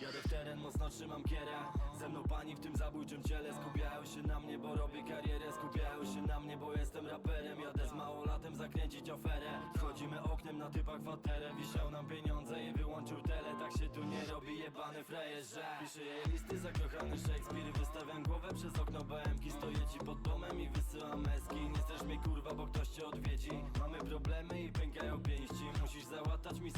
Jadę w teren, mocno trzymam kierę. Ze mną pani w tym zabójczym ciele. Skupiają się na mnie, bo robię karierę. Skupiają się na mnie, bo jestem raperem. Jadę z małolatem zakręcić aferę Wchodzimy oknem na typach waterę Wisiał nam pieniądze i wyłączył tele. Tak się tu nie robi, jebany frajerze. Piszę jej listy, zakochany Shakespeare Wystawiam głowę przez okno BMK Stoję ci pod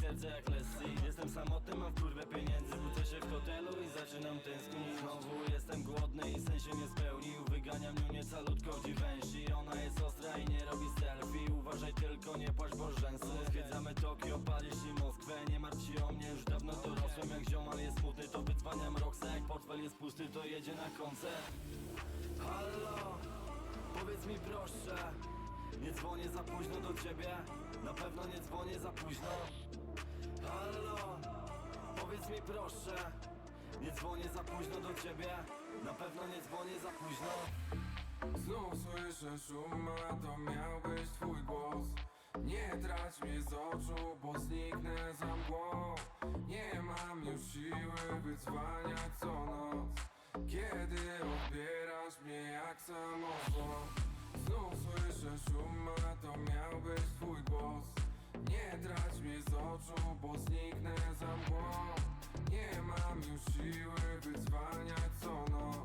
serce jak Leslie Jestem samotny, mam w kurwę pieniędzy. Budzę się w hotelu i zaczynam tęsknić. Znowu jestem głodny i sen się nie spełnił. Wyganiam nią calutko dziwęsi Ona jest ostra i nie robi selfie. Uważaj tylko, nie płacz bo rzęsy. Zwiedzamy Tokio, Paryż i Moskwę. Nie martw się o mnie, już dawno dorosłem Jak ziomal. Jest smutny, to wydzwaniam Roxa. Jak portfel jest pusty, to jedzie na koncert. Halo, powiedz mi proszę Nie dzwonię za późno do ciebie Na pewno nie dzwonię za późno. Halo, powiedz mi proszę Nie dzwonię za późno do ciebie Na pewno nie dzwonię za późno. Znów słyszę szum, a to miał być twój głos. Nie trać mnie z oczu, bo zniknę za mgłą. Nie mam już siły wydzwaniać co noc. Kiedy Nie trać mnie z oczu, bo zniknę za mgłą. Nie mam już siły wydzwaniać co noc.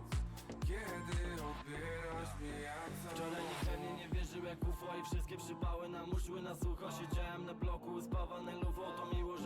Kiedy odbierasz mnie jak Wczoraj nikt we mnie nie wierzył jak UFO I wszystkie przypały nam uszły na sucho. Siedziałem na bloku, spawany lufo To miło, że